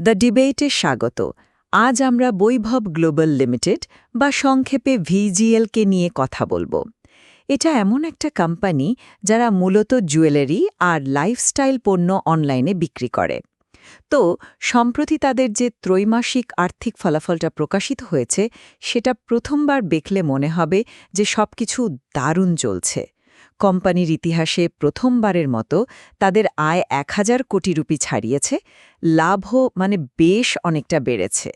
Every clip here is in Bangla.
দ্য ডিবেটে স্বাগত। আজ আমরা বৈভব গ্লোবাল লিমিটেড বা সংক্ষেপে ভিজিএলকে নিয়ে কথা বলব। এটা এমন একটা কোম্পানি যারা মূলত জুয়েলারি আর লাইফস্টাইল পণ্য অনলাইনে বিক্রি করে। তো, সম্প্রতি তাদের যে ত্রৈমাসিক আর্থিক ফলাফলটা প্রকাশিত হয়েছে, সেটা প্রথমবার দেখলে মনে হবে যে সবকিছু দারুণ চলছে। কোম্পানির ইতিহাসে প্রথমবারের মতো তাদের আয় এক হাজার কোটি রুপি ছাড়িয়েছে, লাভও মানে বেশ অনেকটা বেড়েছে।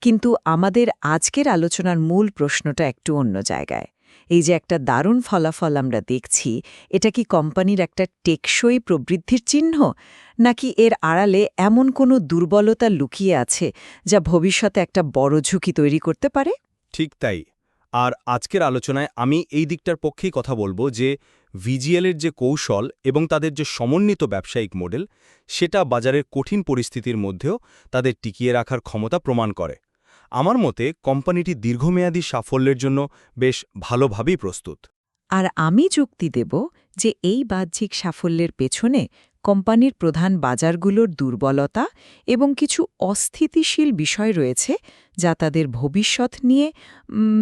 কিন্তু আমাদের আজকের আলোচনার মূল প্রশ্নটা একটু অন্য জায়গায়। এই যে একটা দারুণ ফলাফল আমরা দেখছি, এটা কি কোম্পানির একটা টেকসই প্রবৃদ্ধির চিহ্ন? নাকি এর আড়ালে এমন কোনো দুর্বলতা লুকিয়ে আছে যা ভবিষ্যতে একটা বড় ঝুঁকি তৈরি করতে পারে? ঠিক তাই। আর আজকের আলোচনায় আমি এই দিকটার পক্ষেই কথা বলব যে ভিজিএলের যে কৌশল এবং তাদের যে সমন্বিত ব্যবসায়িক মডেল, সেটা বাজারের কঠিন পরিস্থিতির মধ্যেও তাদের টিকিয়ে রাখার ক্ষমতা প্রমাণ করে। আমার মতে কোম্পানিটি দীর্ঘমেয়াদী সাফল্যের জন্য বেশ ভালোভাবেই প্রস্তুত। আর আমি যুক্তি দেব যে এই বাহ্যিক সাফল্যের পেছনে কোম্পানির প্রধান বাজারগুলোর দুর্বলতা এবং কিছু অস্থিতিশীল বিষয় রয়েছে যা তাদের ভবিষ্যৎ নিয়ে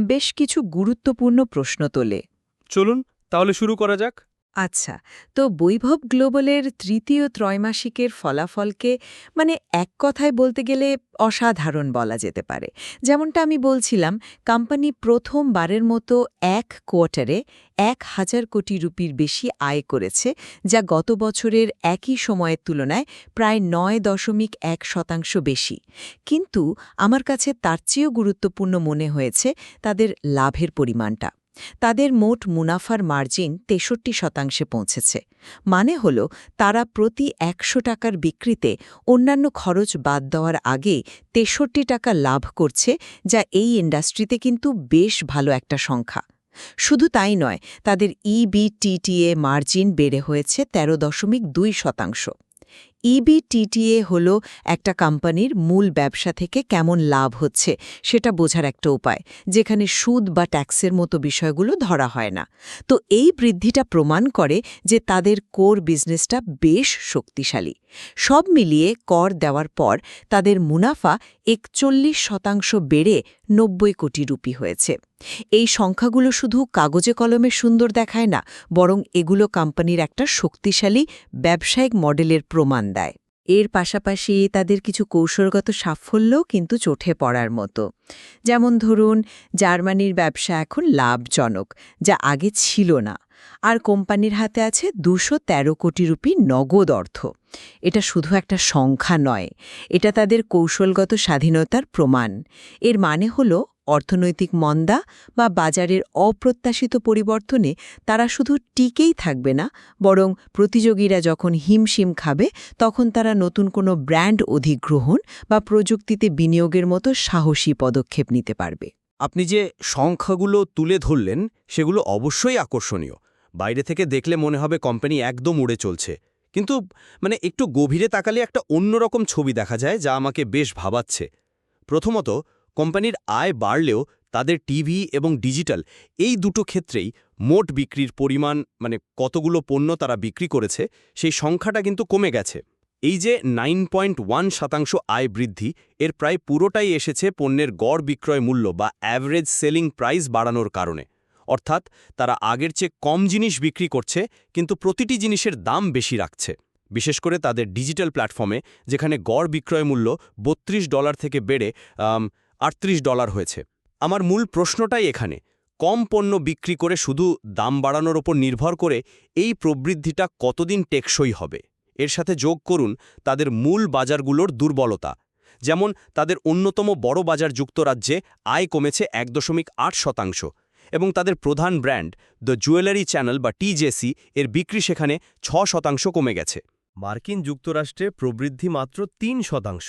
বেশ কিছু গুরুত্বপূর্ণ প্রশ্ন তোলে। চলুন, তাহলে শুরু করা যাক। আচ্ছা তো বৈভব গ্লোবালের তৃতীয় ত্রৈমাসিকের ফলাফলকে মানে এক কথায় বলতে গেলে অসাধারণ বলা যেতে পারে। যেমনটা আমি বলছিলাম, কোম্পানি প্রথমবারের মতো এক কোয়ার্টারে এক হাজার কোটি রুপির বেশি আয় করেছে, যা গত বছরের একই সময়ের তুলনায় প্রায় নয় দশমিক এক শতাংশ বেশি। কিন্তু আমার কাছে তার চেয়েও গুরুত্বপূর্ণ মনে হয়েছে তাদের লাভের পরিমাণটা। তাদের মোট মুনাফার মার্জিন তেষট্টি শতাংশে পৌঁছেছে। মানে হল, তারা প্রতি একশো টাকার বিক্রিতে অন্যান্য খরচ বাদ দেওয়ার আগে তেষট্টি টাকা লাভ করছে, যা এই ইন্ডাস্ট্রিতে কিন্তু বেশ ভালো একটা সংখ্যা। শুধু তাই নয়, তাদের E ইবিটিটিএ মার্জিন বেড়ে হয়েছে তেরো দশমিক দুই শতাংশ। E ইবিটিটিএ হল একটা কোম্পানির মূল ব্যবসা থেকে কেমন লাভ হচ্ছে, সেটা বোঝার একটা উপায়, যেখানে সুদ বা ট্যাক্সের মতো বিষয়গুলো ধরা হয় না। তো এই বৃদ্ধিটা প্রমাণ করে যে তাদের কোর বিজনেসটা বেশ শক্তিশালী। সব মিলিয়ে কর দেওয়ার পর তাদের মুনাফা একচল্লিশ শতাংশ বেড়ে নব্বই কোটি রুপি হয়েছে। এই সংখ্যাগুলো শুধু কাগজে কলমে সুন্দর দেখায় না, বরং এগুলো কোম্পানির একটা শক্তিশালী ব্যবসায়িক মডেলের প্রমাণ দেয়। এর পাশাপাশি তাদের কিছু কৌশলগত সাফল্যও কিন্তু চোখে পড়ার মতো। যেমন ধরুন, জার্মানির ব্যবসা এখন লাভজনক, যা আগে ছিল না, আর কোম্পানির হাতে আছে দুশো তেরো কোটি রুপি নগদ অর্থ। এটা শুধু একটা সংখ্যা নয়, এটা তাদের কৌশলগত স্বাধীনতার প্রমাণ। এর মানে হল অর্থনৈতিক মন্দা বা বাজারের অপ্রত্যাশিত পরিবর্তনে তারা শুধু টিকেই থাকবে না, বরং প্রতিযোগীরা যখন হিমশিম খাবে, তখন তারা নতুন কোনো ব্র্যান্ড অধিগ্রহণ বা প্রযুক্তিতে বিনিয়োগের মতো সাহসী পদক্ষেপ নিতে পারবে। আপনি যে সংখ্যাগুলো তুলে ধরলেন, সেগুলো অবশ্যই আকর্ষণীয়। বাইরে থেকে দেখলে মনে হবে কোম্পানি একদম উড়ে চলছে। কিন্তু মানে একটু গভীরে তাকালে একটা অন্যরকম ছবি দেখা যায় যা আমাকে বেশ ভাবাচ্ছে। প্রথমত কোম্পানির আয় বাড়লেও তাদের টিভি এবং ডিজিটাল এই দুটো ক্ষেত্রেই মোট বিক্রির পরিমাণ মানে কতগুলো পণ্য তারা বিক্রি করেছে, সেই সংখ্যাটা কিন্তু কমে গেছে। এই যে নাইন পয়েন্ট ওয়ান শতাংশ আয় বৃদ্ধি, এর প্রায় পুরোটাই এসেছে পণ্যের গড় বিক্রয় মূল্য বা অ্যাভারেজ সেলিং প্রাইস বাড়ানোর কারণে। অর্থাৎ তারা আগের চেয়ে কম জিনিস বিক্রি করছে, কিন্তু প্রতিটি জিনিসের দাম বেশি রাখছে। বিশেষ করে তাদের ডিজিটাল প্ল্যাটফর্মে, যেখানে গড় বিক্রয় মূল্য বত্রিশ ডলার থেকে বেড়ে আটত্রিশ ডলার হয়েছে। আমার মূল প্রশ্নটাই এখানে, কম পণ্য বিক্রি করে শুধু দাম বাড়ানোর ওপর নির্ভর করে এই প্রবৃদ্ধিটা কতদিন টেকসই হবে? এর সাথে যোগ করুন তাদের মূল বাজারগুলোর দুর্বলতা। যেমন, তাদের অন্যতম বড় বাজার যুক্তরাজ্যে আয় কমেছে এক দশমিক আট শতাংশ এবং তাদের প্রধান ব্র্যান্ড দ্য জুয়েলারি চ্যানেল বা টিজেসি এর বিক্রি সেখানে ছ শতাংশ কমে গেছে। মার্কিন যুক্তরাষ্ট্রে প্রবৃদ্ধি মাত্র তিন শতাংশ।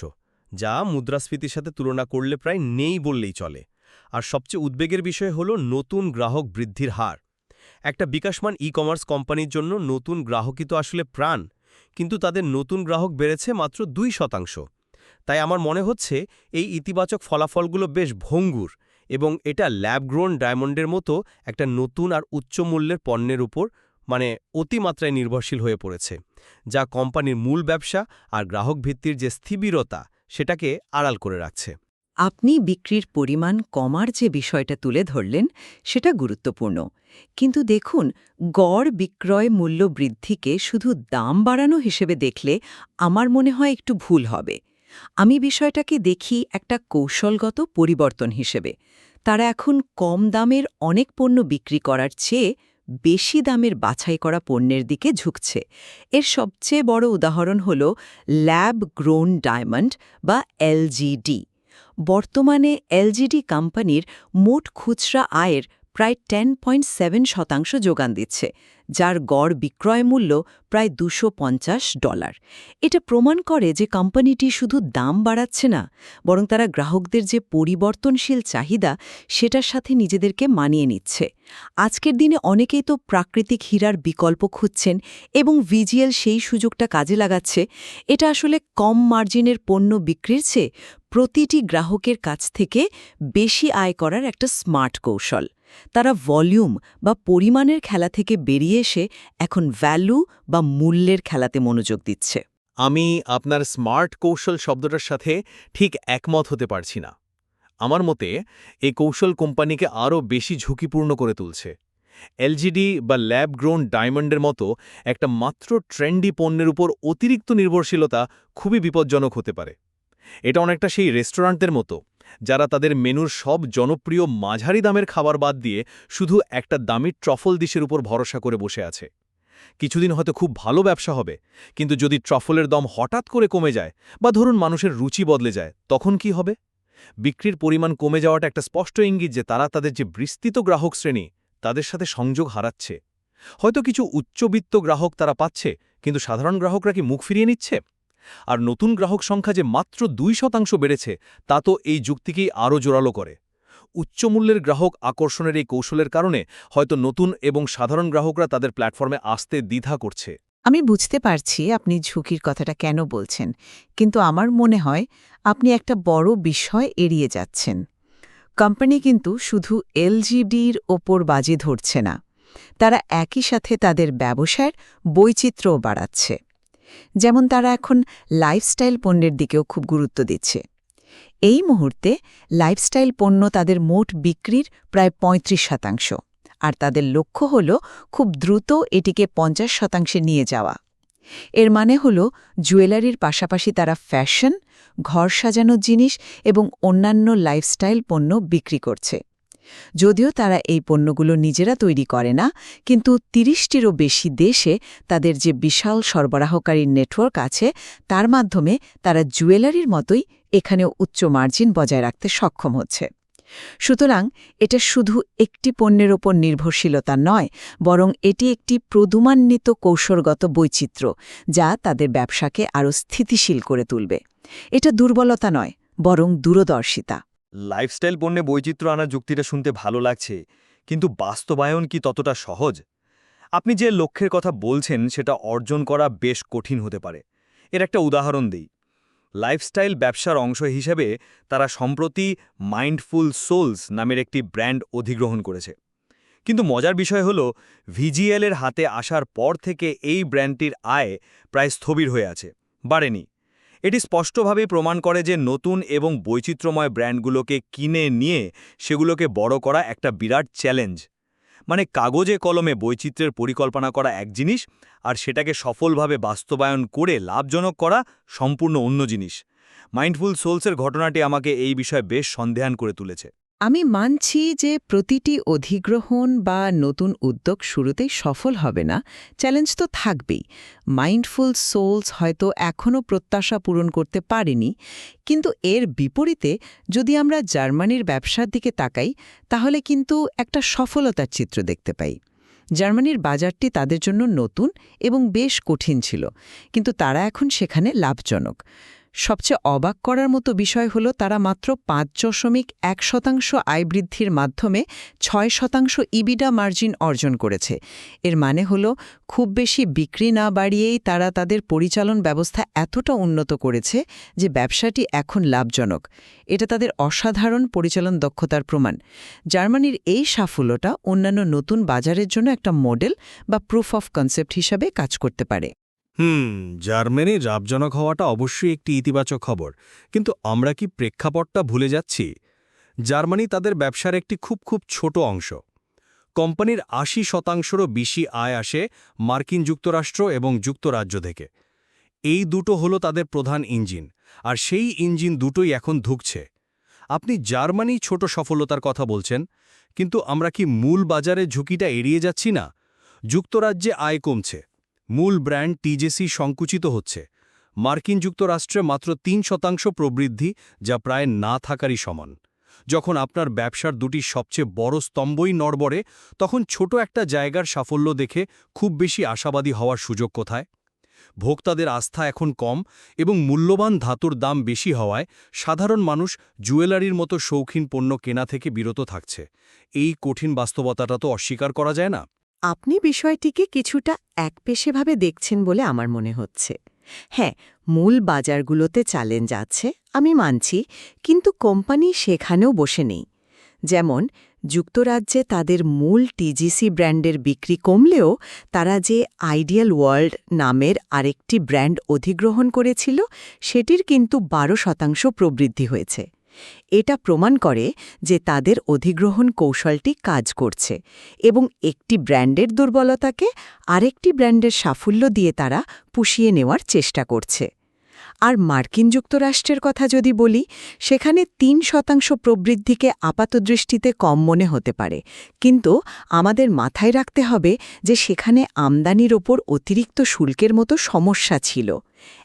যা মুদ্রাস্ফীতির সাথে তুলনা করলে প্রায় নেই বললেই চলে। আর সবচেয়ে উদ্বেগের বিষয় হল নতুন গ্রাহক বৃদ্ধির হার। একটা বিকাশমান ই কমার্স কোম্পানির জন্য নতুন গ্রাহকই তো আসলে প্রাণ, কিন্তু তাদের নতুন গ্রাহক বেড়েছে মাত্র দুই শতাংশ। তাই আমার মনে হচ্ছে এই ইতিবাচক ফলাফলগুলো বেশ ভঙ্গুর এবং এটা ল্যাবগ্রোন ডায়মন্ডের মতো একটা নতুন আর উচ্চ মূল্যের পণ্যের উপর মানে অতিমাত্রায় নির্ভরশীল হয়ে পড়েছে, যা কোম্পানির মূল ব্যবসা আর গ্রাহক ভিত্তির যে স্থিবিরতা সেটাকে আড়াল করে রাখছে। আপনি বিক্রির পরিমাণ কমার যে বিষয়টা তুলে ধরলেন, সেটা গুরুত্বপূর্ণ। কিন্তু দেখুন, গড় বিক্রয় মূল্য বৃদ্ধিকে শুধু দাম বাড়ানো হিসেবে দেখলে আমার মনে হয় একটু ভুল হবে। আমি বিষয়টাকে দেখি একটা কৌশলগত পরিবর্তন হিসেবে। তারা এখন কম দামের অনেক পণ্য বিক্রি করার চেয়ে বেশি দামের বাছাই করা পণ্যের দিকে ঝুঁকছে। এর সবচেয়ে বড় উদাহরণ হল ল্যাব গ্রোন ডায়মন্ড বা এলজিডি বর্তমানে এলজিডি কোম্পানির মোট খুচরা আয়ের প্রায় টেন পয়েন্ট সেভেন শতাংশ যোগান দিচ্ছে, যার গড় বিক্রয় মূল্য প্রায় দুশো ডলার। এটা প্রমাণ করে যে কোম্পানিটি শুধু দাম বাড়াচ্ছে না, বরং তারা গ্রাহকদের যে পরিবর্তনশীল চাহিদা, সেটার সাথে নিজেদেরকে মানিয়ে নিচ্ছে। আজকের দিনে অনেকেই তো প্রাকৃতিক হীরার বিকল্প খুঁজছেন এবং ভিজিএল সেই সুযোগটা কাজে লাগাচ্ছে। এটা আসলে কম মার্জিনের পণ্য বিক্রির চেয়ে প্রতিটি গ্রাহকের কাছ থেকে বেশি আয় করার একটা স্মার্ট কৌশল। তারা ভলিউম বা পরিমাণের খেলা থেকে বেরিয়ে এসে এখন ভ্যালু বা মূল্যের খেলাতে মনোযোগ দিচ্ছে। আমি আপনার স্মার্ট কৌশল শব্দটার সাথে ঠিক একমত হতে পারছি না। আমার মতে এই কৌশল কোম্পানিকে আরও বেশি ঝুঁকিপূর্ণ করে তুলছে। এলজিডি বা ল্যাব গ্রোন ডায়মন্ডের মতো একটা মাত্র ট্রেন্ডি পণ্যের উপর অতিরিক্ত নির্ভরশীলতা খুবই বিপজ্জনক হতে পারে। এটা অনেকটা সেই রেস্টুরেন্টদের মতো। যারা তাদের মেনুর সব জনপ্রিয় মাঝারি দামের খাবার বাদ দিয়ে শুধু একটা দামি ট্রফল ডিশের উপর ভরসা করে বসে আছে। কিছুদিন হয়তো খুব ভালো ব্যবসা হবে, কিন্তু যদি ট্রফলের দম হঠাৎ করে কমে যায় বা ধরুন মানুষের রুচি বদলে যায়, তখন কি হবে? বিক্রির পরিমাণ কমে যাওয়াটা একটা স্পষ্ট ইঙ্গিত যে তারা তাদের যে বিস্তৃত গ্রাহক শ্রেণি, তাদের সাথে সংযোগ হারাচ্ছে। হয়তো কিছু উচ্চবিত্ত গ্রাহক তারা পাচ্ছে, কিন্তু সাধারণ গ্রাহকরা কি মুখ ফিরিয়ে নিচ্ছে? আর নতুন গ্রাহক সংখ্যা যে মাত্র দুই শতাংশ বেড়েছে, তা তো এই যুক্তিকেই আরও জোরালো করে। উচ্চমূল্যের গ্রাহক আকর্ষণের এই কৌশলের কারণে হয়তো নতুন এবং সাধারণ গ্রাহকরা তাদের প্ল্যাটফর্মে আসতে দ্বিধা করছে। আমি বুঝতে পারছি আপনি ঝুঁকির কথাটা কেন বলছেন, কিন্তু আমার মনে হয় আপনি একটা বড় বিষয় এড়িয়ে যাচ্ছেন। কোম্পানি কিন্তু শুধু এলজিডির ওপর বাজি ধরছে না, তারা একই সাথে তাদের ব্যবসার বৈচিত্র্যও বাড়াচ্ছে। যেমন তারা এখন লাইফস্টাইল পণ্যের দিকেও খুব গুরুত্ব দিচ্ছে। এই মুহূর্তে লাইফস্টাইল পণ্য তাদের মোট বিক্রির প্রায় ৩৫ শতাংশ, আর তাদের লক্ষ্য হল খুব দ্রুত এটিকে পঞ্চাশ শতাংশে নিয়ে যাওয়া। এর মানে হল জুয়েলারির পাশাপাশি তারা ফ্যাশন ঘর সাজানোর জিনিস এবং অন্যান্য লাইফস্টাইল পণ্য বিক্রি করছে। যদিও তারা এই পণ্যগুলো নিজেরা তৈরি করে না, কিন্তু তিরিশটিরও বেশি দেশে তাদের যে বিশাল সরবরাহকারী নেটওয়ার্ক আছে, তার মাধ্যমে তারা জুয়েলারির মতোই এখানেও উচ্চ মার্জিন বজায় রাখতে সক্ষম হচ্ছে। সুতরাং এটা শুধু একটি পণ্যের ওপর নির্ভরশীলতা নয়, বরং এটি একটি প্রদুমান্বিত কৌশলগত বৈচিত্র্য, যা তাদের ব্যবসাকে আরও স্থিতিশীল করে তুলবে। এটা দুর্বলতা নয়, বরং দূরদর্শিতা। লাইফস্টাইল পণ্যে বৈচিত্র্য আনার যুক্তিটা শুনতে ভালো লাগছে, কিন্তু বাস্তবায়ন কি ততটা সহজ? আপনি যে লক্ষ্যের কথা বলছেন, সেটা অর্জন করা বেশ কঠিন হতে পারে। এর একটা উদাহরণ দিই। লাইফস্টাইল ব্যবসার অংশ হিসেবে তারা সম্প্রতি মাইন্ডফুল সোলস নামের একটি ব্র্যান্ড অধিগ্রহণ করেছে। কিন্তু মজার বিষয় হল ভিজিএলের হাতে আসার পর থেকে এই ব্র্যান্ডটির আয় প্রায় স্থবির হয়ে আছে, বাড়েনি। এটি স্পষ্টভাবে প্রমাণ করে যে নতুন এবং বৈচিত্র্যময় ব্র্যান্ডগুলোকে কিনে নিয়ে সেগুলোকে বড় করা একটা বিরাট চ্যালেঞ্জ। মানে কাগজে কলমে বৈচিত্র্যের পরিকল্পনা করা এক জিনিস আর সেটাকে সফলভাবে বাস্তবায়ন করে লাভজনক করা সম্পূর্ণ অন্য জিনিস। মাইন্ডফুল সোলসের ঘটনাটি আমাকে এই বিষয়ে বেশ সন্দেহান করে তুলেছে। আমি মানছি যে প্রতিটি অধিগ্রহণ বা নতুন উদ্যোগ শুরুতেই সফল হবে না, চ্যালেঞ্জ তো থাকবেই। মাইন্ডফুল সোলস হয়তো এখনও প্রত্যাশা পূরণ করতে পারেনি, কিন্তু এর বিপরীতে যদি আমরা জার্মানির ব্যবসার দিকে তাকাই, তাহলে কিন্তু একটা সফলতার চিত্র দেখতে পাই। জার্মানির বাজারটি তাদের জন্য নতুন এবং বেশ কঠিন ছিল, কিন্তু তারা এখন সেখানে লাভজনক। সবচেয়ে অবাক করার মতো বিষয় হল তারা মাত্র পাঁচ দশমিক এক শতাংশ আয় বৃদ্ধির মাধ্যমে ছয় শতাংশ ইবিডা মার্জিন অর্জন করেছে। এর মানে হল খুব বেশি বিক্রি না বাড়িয়েই তারা তাদের পরিচালন ব্যবস্থা এতটা উন্নত করেছে যে ব্যবসাটি এখন লাভজনক। এটা তাদের অসাধারণ পরিচালন দক্ষতার প্রমাণ। জার্মানির এই সাফল্যটা অন্যান্য নতুন বাজারের জন্য একটা মডেল বা প্রুফ অফ কনসেপ্ট হিসাবে কাজ করতে পারে। হুম, জার্মানির লাভজনক হওয়াটা অবশ্যই একটি ইতিবাচক খবর, কিন্তু আমরা কি প্রেক্ষাপটটা ভুলে যাচ্ছি? জার্মানি তাদের ব্যবসার একটি খুব খুব ছোট অংশ। কোম্পানির আশি শতাংশেরও বেশি আয় আসে মার্কিন যুক্তরাষ্ট্র এবং যুক্তরাজ্য থেকে। এই দুটো হলো তাদের প্রধান ইঞ্জিন, আর সেই ইঞ্জিন দুটোই এখন ধুকছে। আপনি জার্মানি ছোট সফলতার কথা বলছেন, কিন্তু আমরা কি মূল বাজারে ঝুঁকিটা এড়িয়ে যাচ্ছি না? যুক্তরাজ্যে আয় কমছে। মূল ব্র্যান্ড টিজেসি সংকুচিত হচ্ছে। মার্কিন যুক্তরাষ্ট্রে মাত্র তিন শতাংশ প্রবৃদ্ধি, যা প্রায় না থাকারই সমান। যখন আপনার ব্যবসার দুটি সবচেয়ে বড় স্তম্ভই নড়বড়ে, তখন ছোট একটা জায়গার সাফল্য দেখে খুব বেশি আশাবাদী হওয়ার সুযোগ কোথায়? ভোক্তাদের আস্থা এখন কম এবং মূল্যবান ধাতুর দাম বেশি হওয়ায় সাধারণ মানুষ জুয়েলারির মতো শৌখিন পণ্য কেনা থেকে বিরত থাকছে। এই কঠিন বাস্তবতাটা তো অস্বীকার করা যায় না। আপনি বিষয়টিকে কিছুটা একপেশেভাবে দেখছেন বলে আমার মনে হচ্ছে। হ্যাঁ মূল বাজারগুলোতে চ্যালেঞ্জ আছে, আমি মানছি, কিন্তু কোম্পানি সেখানেও বসে নেই। যেমন, যুক্তরাজ্যে তাদের মূল টিজিসি ব্র্যান্ডের বিক্রি কমলেও তারা যে আইডিয়াল ওয়ার্ল্ড নামের আরেকটি ব্র্যান্ড অধিগ্রহণ করেছিল, সেটির কিন্তু বারো শতাংশ প্রবৃদ্ধি হয়েছে। এটা প্রমাণ করে যে তাদের অধিগ্রহণ কৌশলটি কাজ করছে এবং একটি ব্র্যান্ডের দুর্বলতাকে আরেকটি ব্র্যান্ডের সাফল্য দিয়ে তারা পুষিয়ে নেওয়ার চেষ্টা করছে। আর মার্কিন যুক্তরাষ্ট্রের কথা যদি বলি, সেখানে তিন শতাংশ প্রবৃদ্ধিকে আপাতদৃষ্টিতে কম মনে হতে পারে। কিন্তু আমাদের মাথায় রাখতে হবে যে সেখানে আমদানির ওপর অতিরিক্ত শুল্কের মতো সমস্যা ছিল।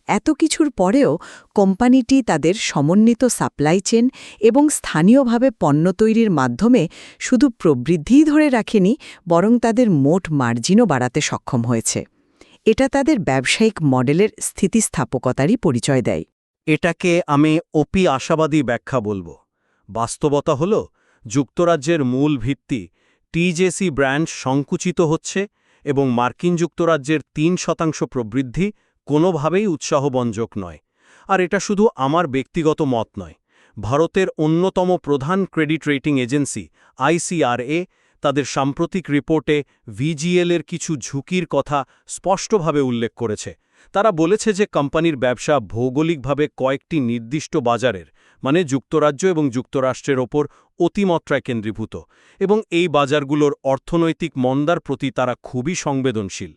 এত কিছুর পরেও কোম্পানিটি তাদের সমন্বিত সাপ্লাই চেন এবং স্থানীয়ভাবে পণ্য তৈরির মাধ্যমে শুধু প্রবৃদ্ধিই ধরে রাখেনি, বরং তাদের মোট মার্জিনও বাড়াতে সক্ষম হয়েছে। এটা তাদের ব্যবসায়িক মডেলের স্থিতিস্থাপকতারই পরিচয় দেয়। এটাকে আমি অপি আশাবাদী ব্যাখ্যা বলব। বাস্তবতা হল, যুক্তরাজ্যের মূল ভিত্তি টিজেসি ব্র্যান্ড সংকুচিত হচ্ছে এবং মার্কিন যুক্তরাজ্যের তিন শতাংশ প্রবৃদ্ধি কোনোভাবেই উৎসাহবঞ্জক নয়। আর এটা শুধু আমার ব্যক্তিগত মত নয়। ভারতের অন্যতম প্রধান ক্রেডিট রেটিং এজেন্সি আইসিআরএ তাদের সাম্প্রতিক রিপোর্টে ভিজিএলের কিছু ঝুঁকির কথা স্পষ্টভাবে উল্লেখ করেছে। তারা বলেছে যে কোম্পানির ব্যবসা ভৌগোলিকভাবে কয়েকটি নির্দিষ্ট বাজারের মানে যুক্তরাজ্য এবং যুক্তরাষ্ট্রের ওপর অতিমাত্রায় কেন্দ্রীভূত, এবং এই বাজারগুলোর অর্থনৈতিক মন্দার প্রতি তারা খুবই সংবেদনশীল।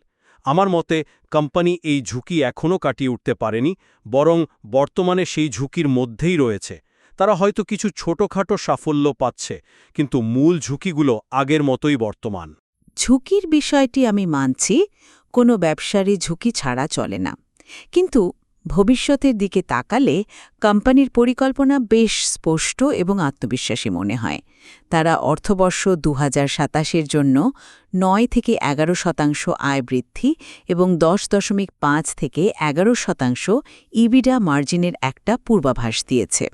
আমার মতে, কোম্পানি এই ঝুঁকি এখনও কাটিয়ে উঠতে পারেনি, বরং বর্তমানে সেই ঝুঁকির মধ্যেই রয়েছে। তারা হয়তো কিছু ছোটখাটো সাফল্য পাচ্ছে, কিন্তু মূল ঝুঁকিগুলো আগের মতোই বর্তমান। ঝুঁকির বিষয়টি আমি মানছি, কোনো ব্যবসারই ঝুঁকি ছাড়া চলে না। কিন্তু ভবিষ্যতের দিকে তাকালে কোম্পানির পরিকল্পনা বেশ স্পষ্ট এবং আত্মবিশ্বাসী মনে হয়। তারা অর্থবর্ষ দু হাজার জন্য নয় থেকে এগারো শতাংশ আয় বৃদ্ধি এবং দশ দশমিক পাঁচ থেকে এগারো শতাংশ ইবিডা মার্জিনের একটা পূর্বাভাস দিয়েছে।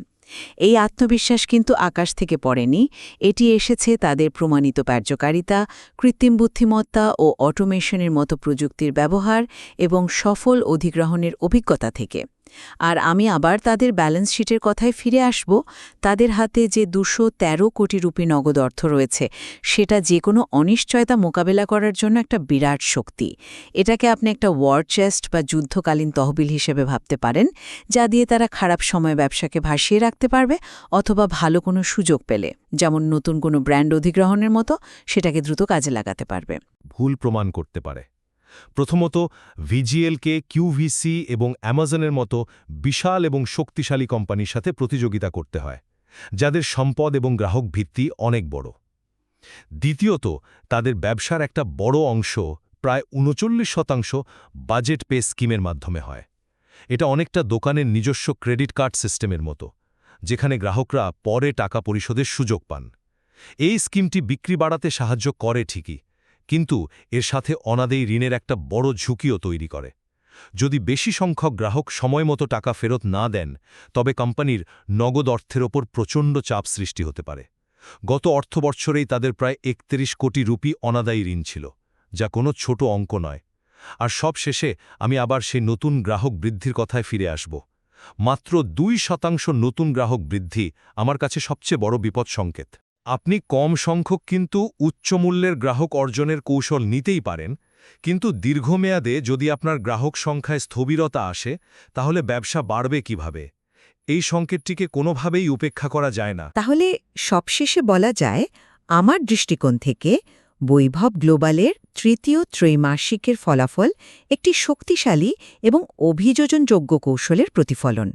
এই আত্মবিশ্বাস কিন্তু আকাশ থেকে পড়েনি, এটি এসেছে তাদের প্রমাণিত কার্যকারিতা, কৃত্রিম বুদ্ধিমত্তা ও অটোমেশনের মতো প্রযুক্তির ব্যবহার এবং সফল অধিগ্রহণের অভিজ্ঞতা থেকে। আর আমি আবার তাদের ব্যালেন্স শিটের কথায় ফিরে আসব। তাদের হাতে যে দুশো তেরো কোটি রুপি নগদ অর্থ রয়েছে, সেটা যে কোনো অনিশ্চয়তা মোকাবেলা করার জন্য একটা বিরাট শক্তি। এটাকে আপনি একটা ওয়ার চেস্ট বা যুদ্ধকালীন তহবিল হিসেবে ভাবতে পারেন, যা দিয়ে তারা খারাপ সময় ব্যবসাকে ভাসিয়ে রাখতে পারবে অথবা ভালো কোনো সুযোগ পেলে, যেমন নতুন কোনো ব্র্যান্ড অধিগ্রহণের মতো, সেটাকে দ্রুত কাজে লাগাতে পারবে। ভুল প্রমাণ করতে পারে। প্রথমত, ভিজিএলকে কিউভিসি এবং অ্যামাজনের মতো বিশাল এবং শক্তিশালী কোম্পানির সাথে প্রতিযোগিতা করতে হয়, যাদের সম্পদ এবং গ্রাহক ভিত্তি অনেক বড়। দ্বিতীয়ত, তাদের ব্যবসার একটা বড় অংশ প্রায় উনচল্লিশ শতাংশ বাজেট পে স্কিমের মাধ্যমে হয়। এটা অনেকটা দোকানের নিজস্ব ক্রেডিট কার্ড সিস্টেমের মতো, যেখানে গ্রাহকরা পরে টাকা পরিশোধের সুযোগ পান। এই স্কিমটি বিক্রি বাড়াতে সাহায্য করে ঠিকই কিন্তু এর সাথে অনাদেই ঋণের একটা বড় ঝুঁকিও তৈরি করে। যদি বেশি সংখ্যক গ্রাহক সময়মতো টাকা ফেরত না দেন, তবে কোম্পানির নগদ অর্থের ওপর প্রচণ্ড চাপ সৃষ্টি হতে পারে। গত অর্থবৎসরেই তাদের প্রায় একত্রিশ কোটি রুপি অনাদায়ী ঋণ ছিল, যা কোনো ছোট অঙ্ক নয়। আর সব শেষে আমি আবার সেই নতুন গ্রাহক বৃদ্ধির কথায় ফিরে আসব। মাত্র দুই শতাংশ নতুন গ্রাহক বৃদ্ধি আমার কাছে সবচেয়ে বড় বিপদ সংকেত আপনি কম সংখ্যক কিন্তু উচ্চ মূল্যের গ্রাহক অর্জনের কৌশল নিতেই পারেন, কিন্তু দীর্ঘমেয়াদে যদি আপনার গ্রাহক সংখ্যায় স্থবিরতা আসে, তাহলে ব্যবসা বাড়বে কীভাবে? এই সংকেতটিকে কোনোভাবেই উপেক্ষা করা যায় না। তাহলে সবশেষে বলা যায়, আমার দৃষ্টিকোণ থেকে বৈভব গ্লোবালের তৃতীয় ত্রৈমাসিকের ফলাফল একটি শক্তিশালী এবং অভিযোজনযোগ্য কৌশলের প্রতিফলন।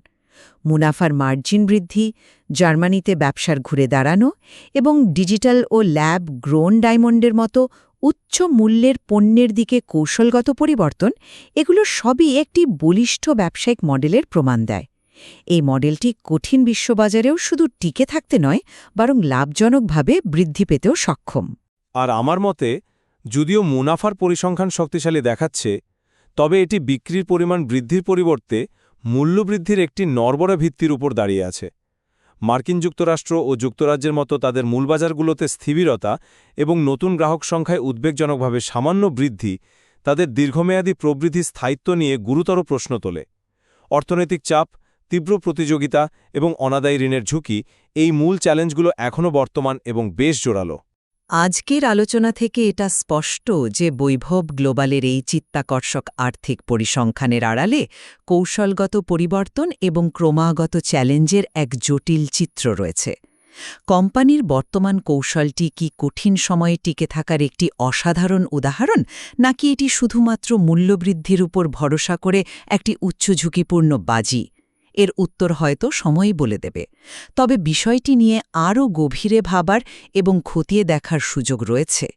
মুনাফার মার্জিন বৃদ্ধি, জার্মানিতে ব্যবসার ঘুরে দাঁড়ানো এবং ডিজিটাল ও ল্যাব গ্রোন ডায়মন্ডের মতো উচ্চ মূল্যের পণ্যের দিকে কৌশলগত পরিবর্তন, এগুলো সবই একটি বলিষ্ঠ ব্যবসায়িক মডেলের প্রমাণ দেয়। এই মডেলটি কঠিন বিশ্ববাজারেও শুধু টিকে থাকতে নয়, বরং লাভজনকভাবে বৃদ্ধি পেতেও সক্ষম। আর আমার মতে, যদিও মুনাফার পরিসংখ্যান শক্তিশালী দেখাচ্ছে, তবে এটি বিক্রির পরিমাণ বৃদ্ধির পরিবর্তে মূল্যবৃদ্ধির একটি নরবরা ভিত্তির উপর দাঁড়িয়ে আছে। মার্কিন যুক্তরাষ্ট্র ও যুক্তরাজ্যের মতো তাদের মূলবাজারগুলোতে স্থিবিরতা এবং নতুন গ্রাহক সংখ্যায় উদ্বেগজনকভাবে সামান্য বৃদ্ধি তাদের দীর্ঘমেয়াদী প্রবৃদ্ধি স্থায়িত্ব নিয়ে গুরুতর প্রশ্ন তোলে। অর্থনৈতিক চাপ, তীব্র প্রতিযোগিতা এবং অনাদায়ী ঋণের ঝুঁকি এই মূল চ্যালেঞ্জগুলো এখনও বর্তমান এবং বেশ জোরালো। আজকের আলোচনা থেকে এটা স্পষ্ট যে বৈভব গ্লোবালের এই চিত্তাকর্ষক আর্থিক পরিসংখ্যানের আড়ালে কৌশলগত পরিবর্তন এবং ক্রমাগত চ্যালেঞ্জের এক জটিল চিত্র রয়েছে। কোম্পানির বর্তমান কৌশলটি কি কঠিন সময়ে টিকে থাকার একটি অসাধারণ উদাহরণ, নাকি এটি শুধুমাত্র মূল্যবৃদ্ধির উপর ভরসা করে একটি উচ্চ ঝুঁকিপূর্ণ বাজি? এর উত্তর হয়তো সময়ই বলে দেবে। তবে বিষয়টি নিয়ে আরও গভীরে ভাবার এবং খতিয়ে দেখার সুযোগ রয়েছে।